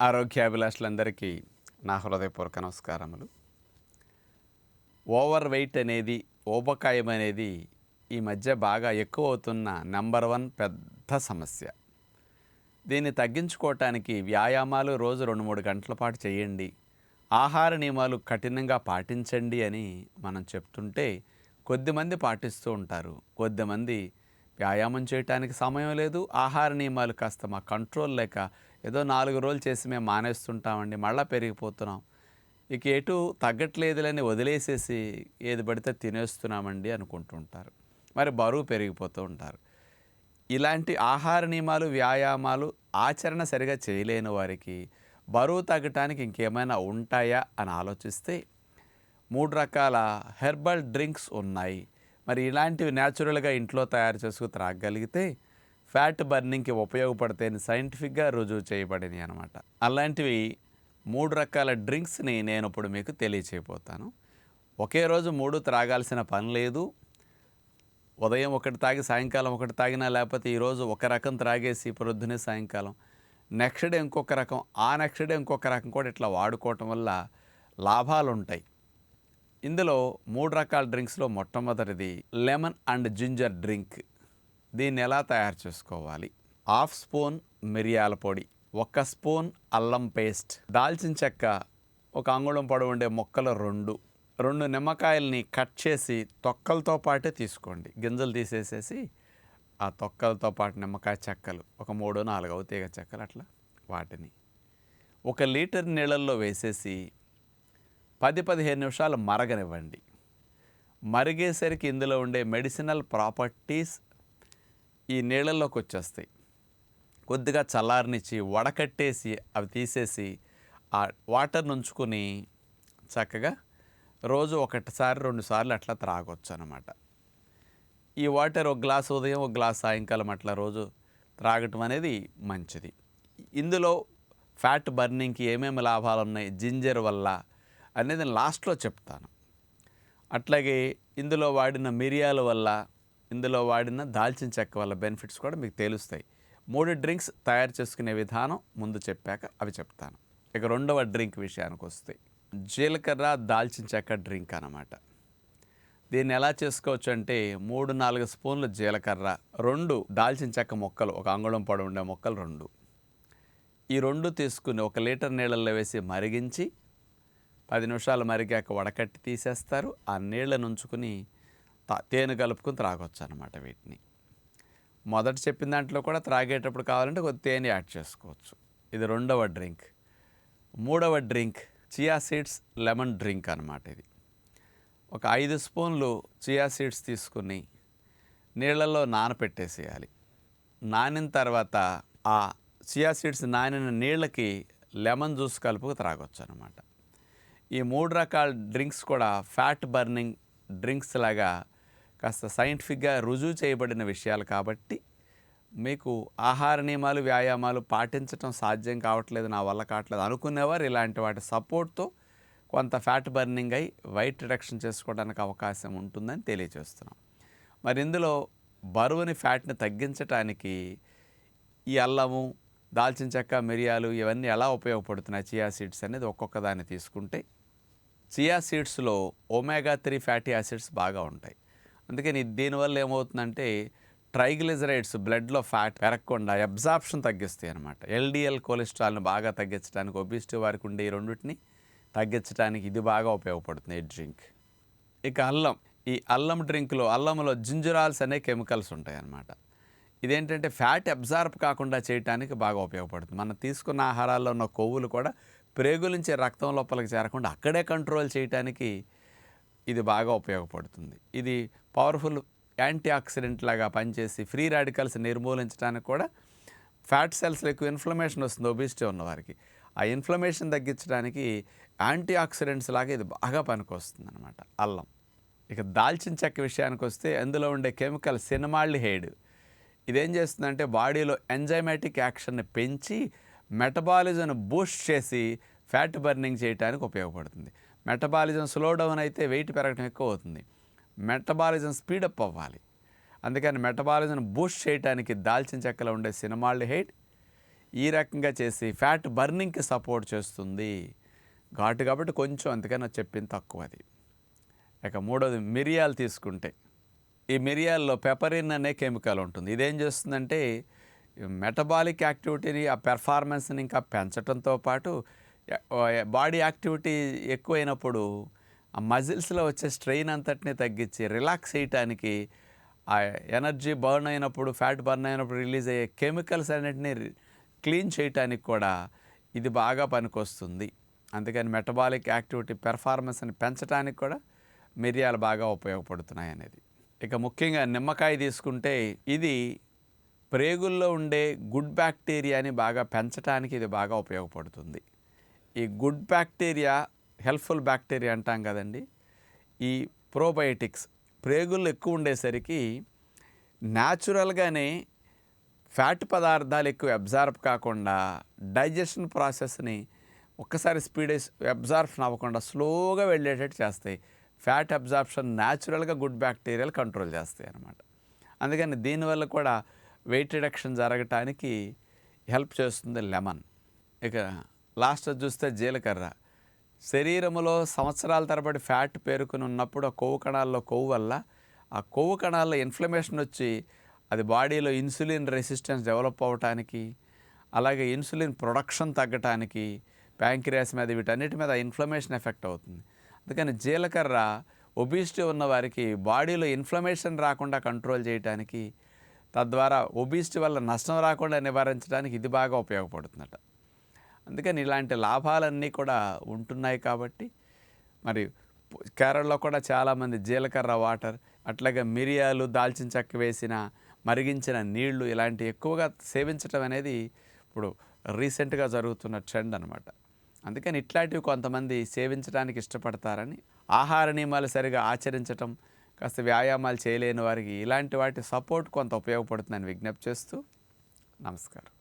ఆరోగ్యాభిలాషులందరికీ నా హృదయపూర్వక నమస్కారములు. ఓవర్ వెయిట్ అనేది ఊబకాయం అనేది ఈ మధ్య బాగా ఎక్కువ అవుతున్న నెంబర్ వన్ పెద్ద సమస్య. దీన్ని తగ్గించుకోవటానికి వ్యాయామాలు రోజు రెండు మూడు గంటల పాటు చేయండి. ఆహార నియమాలు కఠినంగా పాటించండి అని మనం చెప్తుంటే కొద్దిమంది పాటిస్తూ ఉంటారు. కొద్దిమంది వ్యాయామం చేయటానికి సమయం లేదు ఆహార నియమాలు కాస్త మా కంట్రోల్ లేక ఏదో నాలుగు రోజులు చేసి మేము మానేస్తుంటామండి మళ్ళీ పెరిగిపోతున్నాం. ఇక ఎటు తగ్గట్లేదులని వదిలేసేసి ఏది పడితే తినేస్తున్నామండి అనుకుంటుంటారు. మరి బరువు పెరిగిపోతూ ఉంటారు. ఇలాంటి ఆహార నియమాలు వ్యాయామాలు ఆచరణ సరిగా చేయలేని వారికి బరువు తగ్గటానికి ఇంకేమైనా ఉంటాయా అని ఆలోచిస్తే మూడు రకాల హెర్బల్ డ్రింక్స్ ఉన్నాయి. మరి ఇలాంటివి న్యాచురల్గా ఇంట్లో తయారు చేసుకు త్రాగగలిగితే ఫ్యాట్ బర్నింగ్కి ఉపయోగపడతాయని సైంటిఫిక్గా రుజువు చేయబడినవి అనమాట అలాంటివి మూడు రకాల డ్రింక్స్ని నేను ఇప్పుడు మీకు తెలియచేయబోతాను. ఒకే రోజు మూడు త్రాగాల్సిన పని లేదు. ఉదయం ఒకటి తాగి సాయంకాలం ఒకటి తాగినా లేకపోతే ఈరోజు ఒక రకం త్రాగేసి ప్రొద్దునే సాయంకాలం నెక్స్ట్ డే ఇంకొక రకం ఆ నెక్స్ట్ డే ఇంకొక రకం కూడా ఇట్లా వాడుకోవటం వల్ల లాభాలు ఉంటాయి ఇందులో మూడు రకాల డ్రింక్స్లో మొట్టమొదటిది లెమన్ అండ్ జింజర్ డ్రింక్. దీన్ని ఎలా తయారు చేసుకోవాలి? హాఫ్ స్పూన్ మిరియాల పొడి ఒక స్పూన్ అల్లం పేస్ట్ దాల్చిన చెక్క ఒక అంగుళం పొడవు ఉండే మొక్కలు రెండు. రెండు నిమ్మకాయల్ని కట్ చేసి తొక్కలతో పాటే తీసుకోండి. గింజలు తీసేసేసి ఆ తొక్కలతో పాటు నిమ్మకాయ చెక్కలు ఒక మూడు నాలుగు అవుతాయి చెక్కలు అట్లా వాటిని. ఒక లీటర్ నీళ్ళల్లో వేసేసి పది పదిహేను నిమిషాలు మరగనివ్వండి. మరిగేసరికి ఇందులో ఉండే మెడిసినల్ ప్రాపర్టీస్ ఈ నీళ్ళల్లోకి వచ్చేస్తాయి. కొద్దిగా చల్లారనిచ్చి వడకట్టేసి అవి తీసేసి ఆ వాటర్ నుంచుకుని చక్కగా రోజు ఒకటిసారి రెండుసార్లు అట్లా త్రాగొచ్చు అనమాట ఈ వాటర్ ఒక గ్లాస్ ఉదయం ఒక గ్లాస్ సాయంకాలం అట్లా రోజు త్రాగటం అనేది మంచిది. ఇందులో ఫ్యాట్ బర్నింగ్కి ఏమేమి లాభాలు ఉన్నాయి జింజర్ వల్ల అనేది నేను లాస్ట్లో చెప్తాను. అట్లాగే ఇందులో వాడిన మిరియాల వల్ల ఇందులో వాడిన దాల్చిన చెక్క వల్ల బెనిఫిట్స్ కూడా మీకు తెలుస్తాయి. మూడు డ్రింక్స్ తయారు చేసుకునే విధానం ముందు చెప్పాక అవి చెప్తాను. ఇక రెండవ డ్రింక్ విషయానికి వస్తే జీలకర్ర దాల్చిన చెక్క డ్రింక్ అన్నమాట. దీన్ని ఎలా చేసుకోవచ్చు అంటే మూడు నాలుగు స్పూన్లు జీలకర్ర రెండు దాల్చిన చెక్క మొక్కలు ఒక అంగుళం పొడవు ఉండే మొక్కలు రెండు. ఈ రెండు తీసుకుని ఒక లీటర్ నీళ్ళల్లో వేసి మరిగించి పది నిమిషాలు మరిగాక వడకట్టి తీసేస్తారు. ఆ నీళ్ళను ఉంచుకుని తేనె కలుపుకొని త్రాగొచ్చు అనమాట వీటిని. మొదట చెప్పిన దాంట్లో కూడా త్రాగేటప్పుడు కావాలంటే కొద్ది తేనె యాడ్ చేసుకోవచ్చు. ఇది రెండవ డ్రింక్. మూడవ drink chia seeds lemon drink అనమాట ఇది. ఒక ఐదు స్పూన్లు చియా సీడ్స్ తీసుకుని నీళ్ళల్లో నానపెట్టేసేయాలి. నానిన తర్వాత ఆ చియా సీడ్స్ నానిన నీళ్ళకి లెమన్ జ్యూస్ కలుపుకు త్రాగొచ్చు అనమాట ఈ మూడు రకాల డ్రింక్స్ కూడా ఫ్యాట్ బర్నింగ్ డ్రింక్స్ లాగా కాస్త సైంటిఫిక్గా రుజువు చేయబడిన విషయాలు కాబట్టి మీకు ఆహార నియమాలు వ్యాయామాలు పాటించడం సాధ్యం కావట్లేదు నా వల్ల కావట్లేదు అనుకునేవారు ఇలాంటి వాటి సపోర్ట్తో కొంత ఫ్యాట్ బర్నింగ్ అయి వైట్ రిడక్షన్ చేసుకోవడానికి అవకాశం ఉంటుందని తెలియజేస్తున్నాం. మరి ఇందులో బరువుని ఫ్యాట్ని తగ్గించడానికి ఈ అల్లము దాల్చిన చెక్క మిరియాలు ఇవన్నీ ఎలా ఉపయోగపడుతున్నాయి? చియా సీడ్స్ అనేది ఒక్కొక్క దాన్ని తీసుకుంటే చియా సీడ్స్లో ఒమేగా త్రీ ఫ్యాటీ యాసిడ్స్ బాగా ఉంటాయి. అందుకని దీనివల్ల ఏమవుతుందంటే ట్రైగ్లిజరైడ్స్ బ్లడ్లో ఫ్యాట్ పెరగకుండా అబ్జార్ప్షన్ తగ్గిస్తాయి అనమాట ఎల్డిఎల్ కొలెస్ట్రాల్ని బాగా తగ్గించడానికి ఒబిసిటీ వారికి ఉండే ఈ రెండింటిని తగ్గించడానికి ఇది బాగా ఉపయోగపడుతుంది ఈ డ్రింక్. ఇక అల్లం. ఈ అల్లం డ్రింక్లో అల్లంలో జింజరాల్స్ అనే కెమికల్స్ ఉంటాయి అన్నమాట. ఇదేంటంటే ఫ్యాట్ అబ్జార్బ్ కాకుండా చేయడానికి బాగా ఉపయోగపడుతుంది. మనం తీసుకున్న ఆహారాల్లో ఉన్న కొవ్వులు కూడా ప్రేగులించే నుంచి రక్తం లోపలికి చేరకుండా అక్కడే కంట్రోల్ చేయడానికి ఇది బాగా ఉపయోగపడుతుంది. ఇది పవర్ఫుల్ యాంటీ ఆక్సిడెంట్ లాగా పనిచేసి ఫ్రీ రాడికల్స్ నిర్మూలించడానికి కూడా ఫ్యాట్ సెల్స్లో ఎక్కువ ఇన్ఫ్లమేషన్ వస్తుంది ఒబిసిటీ ఉన్నవారికి ఆ ఇన్ఫ్లమేషన్ తగ్గించడానికి యాంటీ ఆక్సిడెంట్స్ లాగా ఇది బాగా పనికొస్తుంది అనమాట అల్లం. ఇక దాల్చిన చెక్క విషయానికి వస్తే అందులో ఉండే కెమికల్ సినమాల్డిహైడ్ ఇదేం చేస్తుందంటే బాడీలో ఎంజైమాటిక్ యాక్షన్ని పెంచి మెటబాలిజం బూస్ట్ చేసి ఫ్యాట్ బర్నింగ్ చేయడానికి ఉపయోగపడుతుంది. మెటబాలిజం స్లో డౌన్ అయితే వెయిట్ పెరగడం ఎక్కువ అవుతుంది. మెటబాలిజం స్పీడప్ అవ్వాలి. అందుకని మెటబాలిజం బూస్ట్ చేయడానికి దాల్చిన చెక్కలో ఉండే సినమాల్డిహైడ్ ఈ రకంగా చేసి ఫ్యాట్ బర్నింగ్కి సపోర్ట్ చేస్తుంది. ఘాటు కాబట్టి కొంచెం అందుకని చెప్పింది తక్కువ అది. ఇక మూడోది మిరియాలు తీసుకుంటే. ఈ మిరియాల్లో పెపరిన్ అనే కెమికల్ ఉంటుంది. ఇదేం చేస్తుందంటే మెటబాలిక్ యాక్టివిటీని ఆ పెర్ఫార్మెన్స్ని ఇంకా పెంచడంతో పాటు బాడీ యాక్టివిటీ ఎక్కువైనప్పుడు ఆ మజిల్స్లో వచ్చే స్ట్రెయిన్ అంతటిని తగ్గించి రిలాక్స్ చేయటానికి ఆ ఎనర్జీ బర్న్ అయినప్పుడు ఫ్యాట్ బర్న్ అయినప్పుడు రిలీజ్ అయ్యే కెమికల్స్ అన్నిటిని క్లీన్ చేయటానికి కూడా ఇది బాగా పనికొస్తుంది. అందుకని మెటబాలిక్ యాక్టివిటీ పెర్ఫార్మెన్స్ని పెంచడానికి కూడా మిరియాలు బాగా ఉపయోగపడుతున్నాయి అనేది ఇక ముఖ్యంగా నిమ్మకాయ తీసుకుంటే ఇది ప్రేగుల్లో ఉండే గుడ్ బ్యాక్టీరియాని బాగా పెంచడానికి ఇది బాగా ఉపయోగపడుతుంది. ఈ గుడ్ బ్యాక్టీరియా హెల్ప్ఫుల్ బ్యాక్టీరియా అంటాం కదండి. ఈ ప్రోబయోటిక్స్ ప్రేగుల్లో ఎక్కువ ఉండేసరికి న్యాచురల్గానే ఫ్యాట్ పదార్థాలు ఎక్కువ అబ్జార్బ్ కాకుండా డైజెషన్ ప్రాసెస్ని ఒక్కసారి స్పీడ్ అబ్జార్ప్షన్ అవ్వకుండా స్లోగా వెళ్ళేటట్టు చేస్తాయి. ఫ్యాట్ అబ్జార్ప్షన్ న్యాచురల్గా గుడ్ బ్యాక్టీరియాలు కంట్రోల్ చేస్తాయి అన్నమాట. అందుకని దీనివల్ల కూడా వెయిట్ రిడక్షన్ జరగటానికి హెల్ప్ చేస్తుంది లెమన్ ఇక లాస్ట్ చూస్తే జీలకర్ర. శరీరంలో సంవత్సరాల తరబడి ఫ్యాట్ పేరుకుని ఉన్నప్పుడు ఆ కొవ్వు కణాల్లో కొవ్వు వల్ల ఆ కొవ్వు కణాల్లో ఇన్ఫ్లమేషన్ వచ్చి అది బాడీలో ఇన్సులిన్ రెసిస్టెన్స్ డెవలప్ అవ్వటానికి అలాగే ఇన్సులిన్ ప్రొడక్షన్ తగ్గటానికి ప్యాంక్రియాస్ మీద వీటన్నిటి మీద ఇన్ఫ్లమేషన్ ఎఫెక్ట్ అవుతుంది. అందుకని జీలకర్ర ఒబిసిటీ ఉన్న వారికి బాడీలో ఇన్ఫ్లమేషన్ రాకుండా కంట్రోల్ చేయడానికి తద్వారా ఒబిసిటీ వల్ల నష్టం రాకుండా నివారించడానికి ఇది బాగా ఉపయోగపడుతుందట. అందుకని ఇలాంటి లాభాలన్నీ కూడా ఉంటున్నాయి కాబట్టి మరి కేరళలో కూడా చాలామంది జీలకర్ర వాటర్ అట్లాగే మిరియాలు దాల్చిన చెక్క వేసిన మరిగించిన నీళ్ళు ఇలాంటి ఎక్కువగా సేవించడం అనేది ఇప్పుడు రీసెంట్గా జరుగుతున్న ట్రెండ్ అనమాట అందుకని ఇట్లాంటివి కొంతమంది సేవించడానికి ఇష్టపడతారని ఆహార నియమాలు సరిగా ఆచరించటం కాస్త వ్యాయామాలు చేయలేని వారికి ఇలాంటి వాటి సపోర్ట్ కొంత ఉపయోగపడుతుందని విజ్ఞప్తి చేస్తూ నమస్కారం.